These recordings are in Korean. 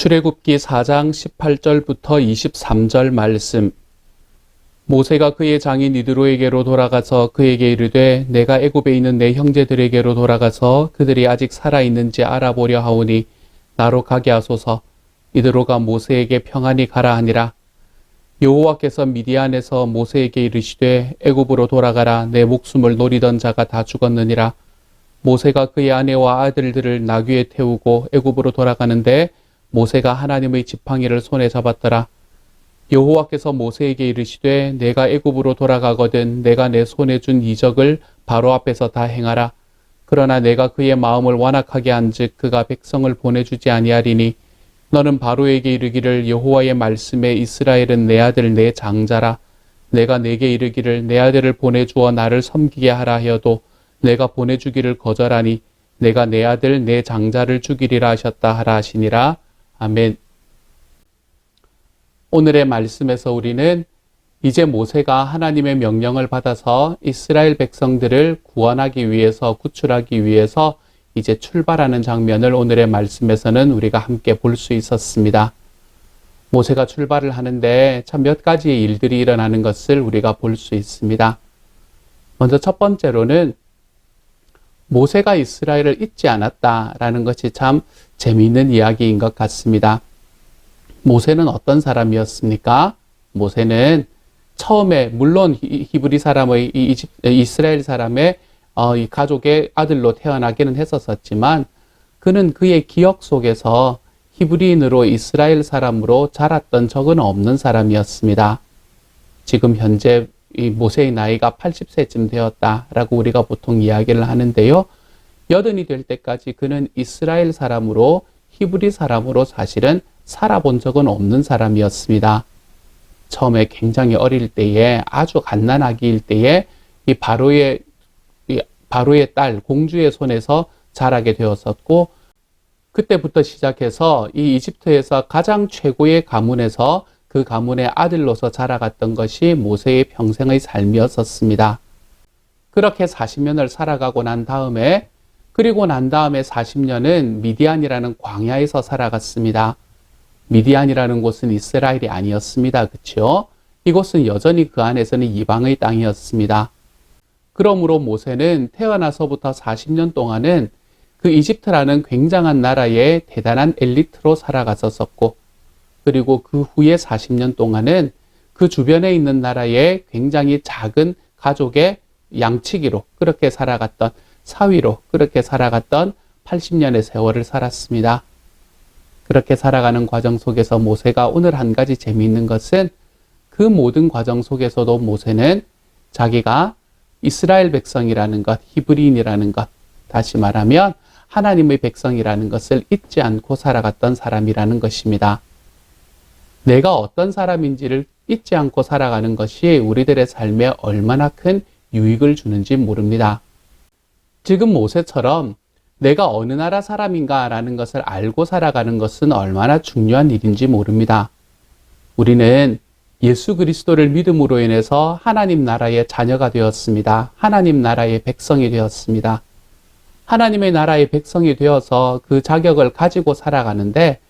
출애굽기 4장 18절부터 23절 말씀. 모세가 그의 장인 이드로에게로 돌아가서 그에게 이르되 내가 애굽에 있는 내 형제들에게로 돌아가서 그들이 아직 살아 있는지 알아보려 하오니 나로 가게 하소서. 이드로가 모세에게 평안히 가라 하니라. 여호와께서 미디안에서 모세에게 이르시되 애굽으로 돌아가라. 내 목숨을 노리던 자가 다 죽었느니라. 모세가 그의 아내와 아들들을 나귀에 태우고 애굽으로 돌아가는데 모세가 하나님의 지팡이를 손에 잡았더라. 여호와께서 모세에게 이르시되 내가 애굽으로 돌아가거든 내가 내 손에 준 이적을 바로 앞에서 다 행하라. 그러나 내가 그의 마음을 완악하게 한즉 그가 백성을 보내주지 아니하리니 너는 바로에게 이르기를 여호와의 말씀에 이스라엘은 내 아들 내 장자라. 내가 내게 이르기를 내 아들을 보내주어 나를 섬기게 하라 하여도 내가 보내주기를 거절하니 내가 내 아들 내 장자를 죽이리라 하셨다 하라 하시니라. 아멘. 오늘의 말씀에서 우리는 이제 모세가 하나님의 명령을 받아서 이스라엘 백성들을 구원하기 위해서 구출하기 위해서 이제 출발하는 장면을 오늘의 말씀에서는 우리가 함께 볼 수 있었습니다. 모세가 출발을 하는데 참 몇 가지의 일들이 일어나는 것을 우리가 볼 수 있습니다. 먼저 첫 번째로는 모세가 이스라엘을 잊지 않았다라는 것이 참 재미있는 이야기인 것 같습니다. 모세는 어떤 사람이었습니까? 모세는 처음에 물론 히- 히브리 사람의 이스라엘 사람의 어, 이 가족의 아들로 태어나기는 했었었지만 그는 그의 기억 속에서 히브리인으로 이스라엘 사람으로 자랐던 적은 없는 사람이었습니다. 지금 현재 이 모세의 나이가 80세쯤 되었다라고 우리가 보통 이야기를 하는데요. 여든이 될 때까지 그는 이스라엘 사람으로 히브리 사람으로 사실은 살아본 적은 없는 사람이었습니다. 처음에 굉장히 어릴 때에 아주 갓난아기일 때에 이 바로의 이 바로의 딸 공주의 손에서 자라게 되었었고 그때부터 시작해서 이 이집트에서 가장 최고의 가문에서 그 가문의 아들로서 자라갔던 것이 모세의 평생의 삶이었었습니다. 그렇게 40년을 살아가고 난 다음에 그리고 난 다음에 40년은 미디안이라는 광야에서 살아갔습니다. 미디안이라는 곳은 이스라엘이 아니었습니다. 그렇죠? 이곳은 여전히 그 안에서는 이방의 땅이었습니다. 그러므로 모세는 태어나서부터 40년 동안은 그 이집트라는 굉장한 나라의 대단한 엘리트로 살아갔었고, 그리고 그 후에 40년 동안은 그 주변에 있는 나라의 굉장히 작은 가족의 양치기로 그렇게 살아갔던 사위로 그렇게 살아갔던 80년의 세월을 살았습니다. 그렇게 살아가는 과정 속에서 모세가 오늘 한 가지 재미있는 것은 그 모든 과정 속에서도 모세는 자기가 이스라엘 백성이라는 것, 히브리인이라는 것, 다시 말하면 하나님의 백성이라는 것을 잊지 않고 살아갔던 사람이라는 것입니다. 내가 어떤 사람인지를 잊지 않고 살아가는 것이 우리들의 삶에 얼마나 큰 유익을 주는지 모릅니다. 지금 모세처럼 내가 어느 나라 사람인가라는 것을 알고 살아가는 것은 얼마나 중요한 일인지 모릅니다. 우리는 예수 그리스도를 믿음으로 인해서 하나님 나라의 자녀가 되었습니다. 하나님 나라의 백성이 되었습니다. 하나님의 나라의 백성이 되어서 그 자격을 가지고 살아가는데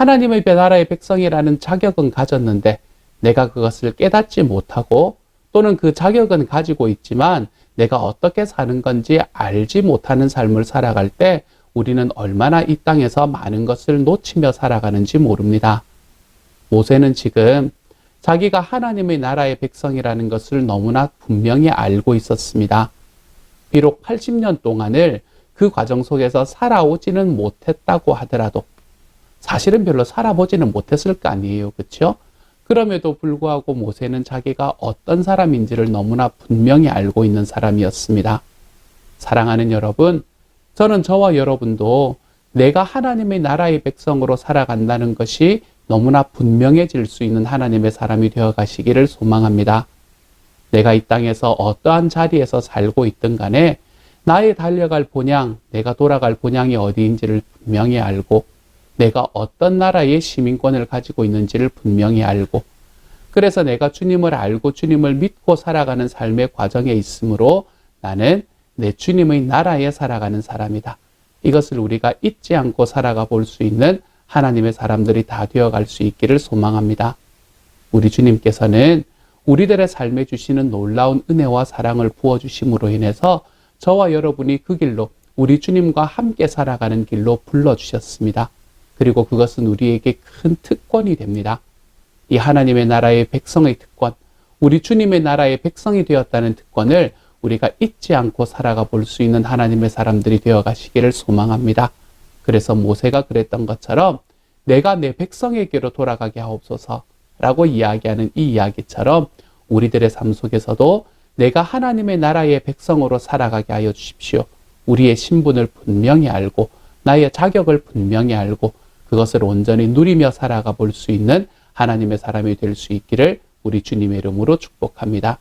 하나님의 나라의 백성이라는 자격은 가졌는데 내가 그것을 깨닫지 못하고 또는 그 자격은 가지고 있지만 내가 어떻게 사는 건지 알지 못하는 삶을 살아갈 때 우리는 얼마나 이 땅에서 많은 것을 놓치며 살아가는지 모릅니다. 모세는 지금 자기가 하나님의 나라의 백성이라는 것을 너무나 분명히 알고 있었습니다. 비록 80년 동안을 그 과정 속에서 살아오지는 못했다고 하더라도 사실은 별로 살아보지는 못했을 거 아니에요. 그렇죠? 그럼에도 불구하고 모세는 자기가 어떤 사람인지를 너무나 분명히 알고 있는 사람이었습니다. 사랑하는 여러분, 저는 저와 여러분도 내가 하나님의 나라의 백성으로 살아간다는 것이 너무나 분명해질 수 있는 하나님의 사람이 되어 가시기를 소망합니다. 내가 이 땅에서 어떠한 자리에서 살고 있든 간에 나의 달려갈 본향, 내가 돌아갈 본향이 어디인지를 분명히 알고 내가 어떤 나라의 시민권을 가지고 있는지를 분명히 알고 그래서 내가 주님을 알고 주님을 믿고 살아가는 삶의 과정에 있으므로 나는 내 주님의 나라에 살아가는 사람이다. 이것을 우리가 잊지 않고 살아가 볼 수 있는 하나님의 사람들이 다 되어갈 수 있기를 소망합니다. 우리 주님께서는 우리들의 삶에 주시는 놀라운 은혜와 사랑을 부어주심으로 인해서 저와 여러분이 그 길로 우리 주님과 함께 살아가는 길로 불러주셨습니다. 그리고 그것은 우리에게 큰 특권이 됩니다. 이 하나님의 나라의 백성의 특권, 우리 주님의 나라의 백성이 되었다는 특권을 우리가 잊지 않고 살아가 볼 수 있는 하나님의 사람들이 되어 가시기를 소망합니다. 그래서 모세가 그랬던 것처럼 내가 내 백성에게로 돌아가게 하옵소서 라고 이야기하는 이 이야기처럼 우리들의 삶 속에서도 내가 하나님의 나라의 백성으로 살아가게 하여 주십시오. 우리의 신분을 분명히 알고 나의 자격을 분명히 알고 그것을 온전히 누리며 살아가 볼 수 있는 하나님의 사람이 될 수 있기를 우리 주님의 이름으로 축복합니다.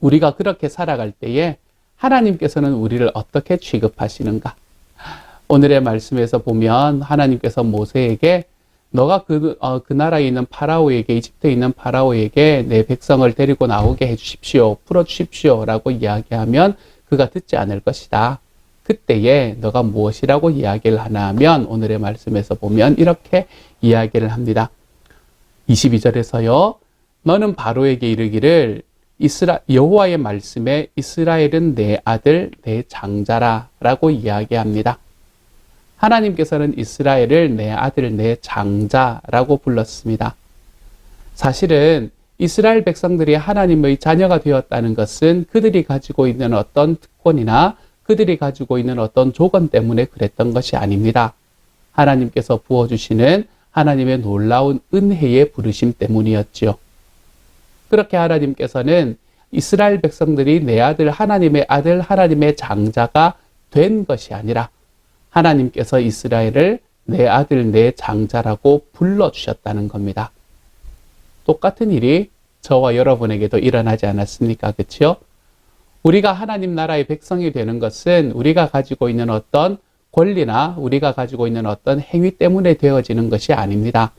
우리가 그렇게 살아갈 때에 하나님께서는 우리를 어떻게 취급하시는가? 오늘의 말씀에서 보면 하나님께서 모세에게 너가 그, 어, 그 나라에 있는 파라오에게, 이집트에 있는 파라오에게 내 백성을 데리고 나오게 해 주십시오. 풀어 주십시오. 라고 이야기하면 그가 듣지 않을 것이다. 그때에 너가 무엇이라고 이야기를 하나 하면 오늘의 말씀에서 보면 이렇게 이야기를 합니다. 22절에서요. 너는 바로에게 이르기를 이스라 여호와의 말씀에 이스라엘은 내 아들 내 장자라라고 이야기합니다. 하나님께서는 이스라엘을 내 아들 내 장자라고 불렀습니다. 사실은 이스라엘 백성들이 하나님의 자녀가 되었다는 것은 그들이 가지고 있는 어떤 특권이나 그들이 가지고 있는 어떤 조건 때문에 그랬던 것이 아닙니다. 하나님께서 부어주시는 하나님의 놀라운 은혜의 부르심 때문이었지요. 그렇게 하나님께서는 이스라엘 백성들이 내 아들 하나님의 아들 하나님의 장자가 된 것이 아니라 하나님께서 이스라엘을 내 아들 내 장자라고 불러주셨다는 겁니다. 똑같은 일이 저와 여러분에게도 일어나지 않았습니까? 그렇죠? 우리가 하나님 나라의 백성이 되는 것은 우리가 가지고 있는 어떤 권리나 우리가 가지고 있는 어떤 행위 때문에 되어지는 것이 아닙니다.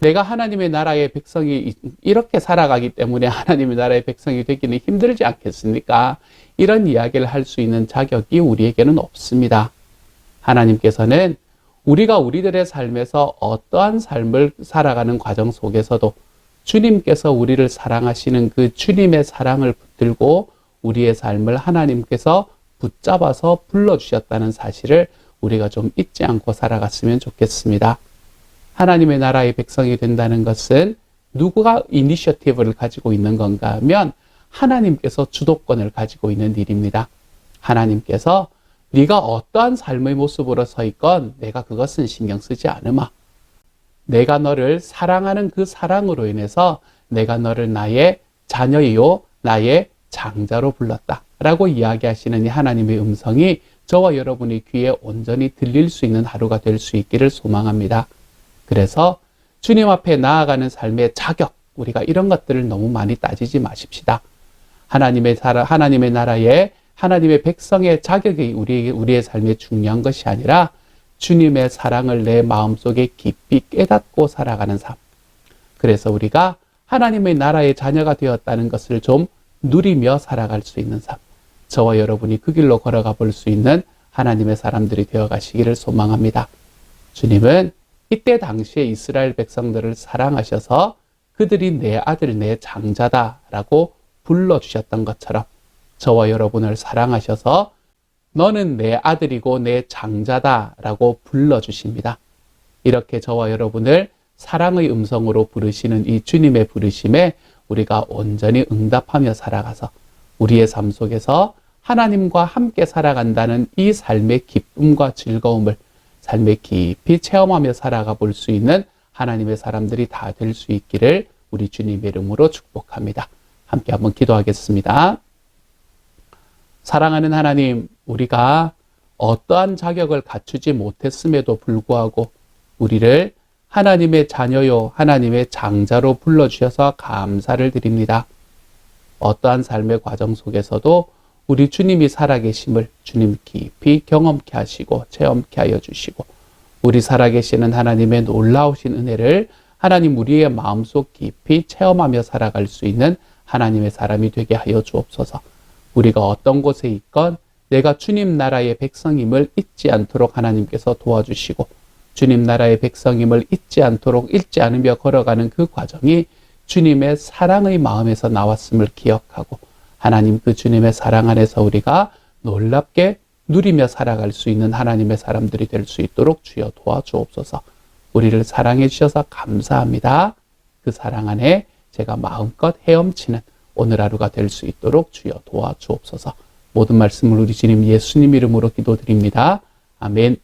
내가 하나님의 나라의 백성이 이렇게 살아가기 때문에 하나님의 나라의 백성이 되기는 힘들지 않겠습니까? 이런 이야기를 할 수 있는 자격이 우리에게는 없습니다. 하나님께서는 우리가 우리들의 삶에서 어떠한 삶을 살아가는 과정 속에서도 주님께서 우리를 사랑하시는 그 주님의 사랑을 붙들고 우리의 삶을 하나님께서 붙잡아서 불러주셨다는 사실을 우리가 좀 잊지 않고 살아갔으면 좋겠습니다. 하나님의 나라의 백성이 된다는 것은 누구가 이니셔티브를 가지고 있는 건가 하면 하나님께서 주도권을 가지고 있는 일입니다. 하나님께서 네가 어떠한 삶의 모습으로 서 있건 내가 그것은 신경 쓰지 않으마. 내가 너를 사랑하는 그 사랑으로 인해서 내가 너를 나의 자녀이요 나의 장자로 불렀다. 라고 이야기하시는 이 하나님의 음성이 저와 여러분의 귀에 온전히 들릴 수 있는 하루가 될 수 있기를 소망합니다. 그래서 주님 앞에 나아가는 삶의 자격, 우리가 이런 것들을 너무 많이 따지지 마십시다. 하나님의 나라, 하나님의 나라에 하나님의 백성의 자격이 우리, 우리의 삶에 중요한 것이 아니라 주님의 사랑을 내 마음속에 깊이 깨닫고 살아가는 삶. 그래서 우리가 하나님의 나라의 자녀가 되었다는 것을 좀 누리며 살아갈 수 있는 삶. 저와 여러분이 그 길로 걸어가 볼 수 있는 하나님의 사람들이 되어 가시기를 소망합니다. 주님은 이때 당시에 이스라엘 백성들을 사랑하셔서 그들이 내 아들, 내 장자다라고 불러주셨던 것처럼 저와 여러분을 사랑하셔서 너는 내 아들이고 내 장자다라고 불러주십니다. 이렇게 저와 여러분을 사랑의 음성으로 부르시는 이 주님의 부르심에 우리가 온전히 응답하며 살아가서 우리의 삶 속에서 하나님과 함께 살아간다는 이 삶의 기쁨과 즐거움을 삶에 깊이 체험하며 살아가 볼 수 있는 하나님의 사람들이 다 될 수 있기를 우리 주님의 이름으로 축복합니다. 함께 한번 기도하겠습니다. 사랑하는 하나님, 우리가 어떠한 자격을 갖추지 못했음에도 불구하고 우리를 하나님의 자녀요, 하나님의 장자로 불러주셔서 감사를 드립니다. 어떠한 삶의 과정 속에서도 우리 주님이 살아계심을 주님 깊이 경험케 하시고 체험케 하여 주시고 우리 살아계시는 하나님의 놀라우신 은혜를 하나님 우리의 마음속 깊이 체험하며 살아갈 수 있는 하나님의 사람이 되게 하여 주옵소서. 우리가 어떤 곳에 있건 내가 주님 나라의 백성임을 잊지 않도록 하나님께서 도와주시고 주님 나라의 백성임을 잊지 않도록 잊지 않으며 걸어가는 그 과정이 주님의 사랑의 마음에서 나왔음을 기억하고 하나님 그 주님의 사랑 안에서 우리가 놀랍게 누리며 살아갈 수 있는 하나님의 사람들이 될 수 있도록 주여 도와주옵소서. 우리를 사랑해 주셔서 감사합니다. 그 사랑 안에 제가 마음껏 헤엄치는 오늘 하루가 될 수 있도록 주여 도와주옵소서. 모든 말씀을 우리 주님 예수님 이름으로 기도드립니다. 아멘.